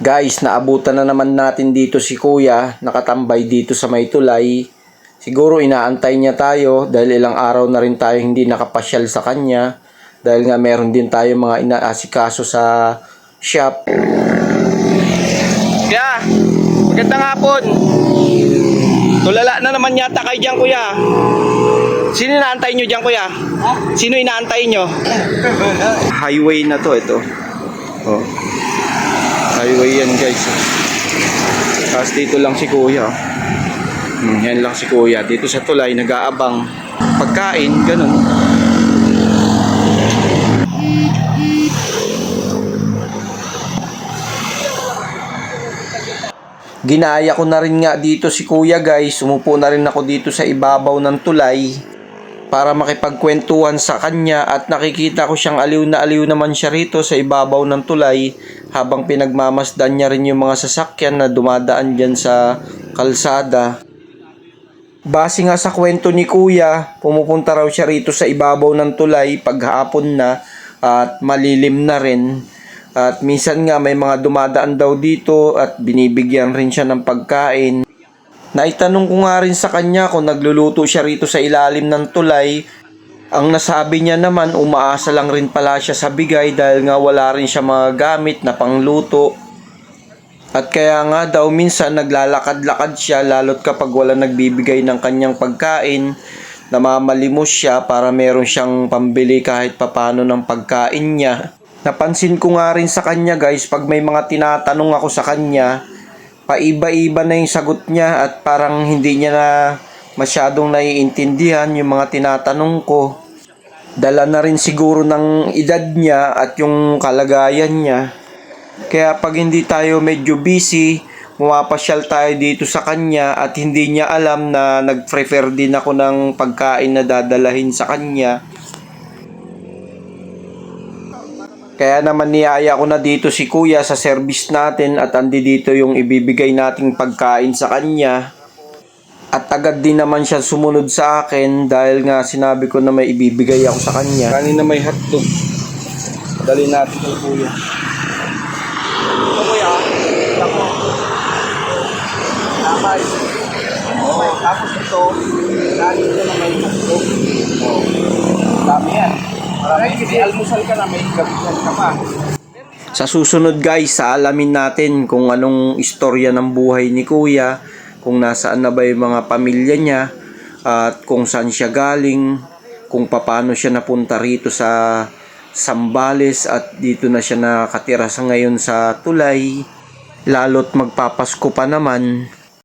Guys, naabutan na naman natin dito si Kuya, nakatambay dito sa may tulay. Siguro inaantay niya tayo dahil ilang araw na rin tayo hindi nakapasyal sa kanya. Dahil nga meron din tayo mga inaasikaso sa shop. Kuya, magandang hapon. Tulala na naman yata kayo dyan, Kuya. Sino inaantay nyo dyan, Kuya? Sino inaantay nyo? Highway na to, ito. Oh. Yan, guys. Tapos dito lang si Kuya. Hmm, yan lang si Kuya. Dito sa tulay, nag-aabang. Pagkain, ganun. Ginaya ko na rin nga dito si Kuya guys. Umupo na rin ako dito sa ibabaw ng tulay para makipagkwentuhan sa kanya at nakikita ko siyang aliw na aliw naman siya rito sa ibabaw ng tulay habang pinagmamasdan niya rin yung mga sasakyan na dumadaan dyan sa kalsada. Base nga sa kwento ni Kuya, pumupunta raw siya rito sa ibabaw ng tulay paghapon na at malilim na rin. At minsan nga may mga dumadaan daw dito at binibigyan rin siya ng pagkain. Naitanong ko nga rin sa kanya kung nagluluto siya rito sa ilalim ng tulay. Ang nasabi niya naman, umaasa lang rin pala siya sa bigay dahil nga wala rin siya mga gamit na pangluto. At kaya nga daw minsan naglalakad-lakad siya lalo't kapag wala nagbibigay ng kanyang pagkain, namamalimos siya para meron siyang pambili kahit papano ng pagkain niya. Napansin ko nga rin sa kanya guys, pag may mga tinatanong ako sa kanya, paiba-iba na yung sagot niya at parang hindi niya na masyadong naiintindihan yung mga tinatanong ko. Dala na rin siguro ng edad niya at yung kalagayan niya. Kaya pag hindi tayo medyo busy, pumapasyal tayo dito sa kanya at hindi niya alam na nag-prefer din ako ng pagkain na dadalahin sa kanya. Kaya naman niyaya ko na dito si kuya sa service natin at andi dito yung ibibigay nating pagkain sa kanya. At agad din naman siya sumunod sa akin dahil nga sinabi ko na may ibibigay ako sa kanya. Kanina may hotdog. Dali natin kay kuya. Ito kuya, ako. Tapay. Oo, tapos ito, dali ito na may hotdog. Oo. Dami yan. Almusal ka na may gabihan ka pa. Sa susunod guys, sa alamin natin kung anong istorya ng buhay ni Kuya, kung nasaan na ba yung mga pamilya niya, at kung saan siya galing, kung paano siya napunta rito sa Sambales at dito na siya nakatira sa ngayon sa Tulay. Lalo't magpapasko pa naman,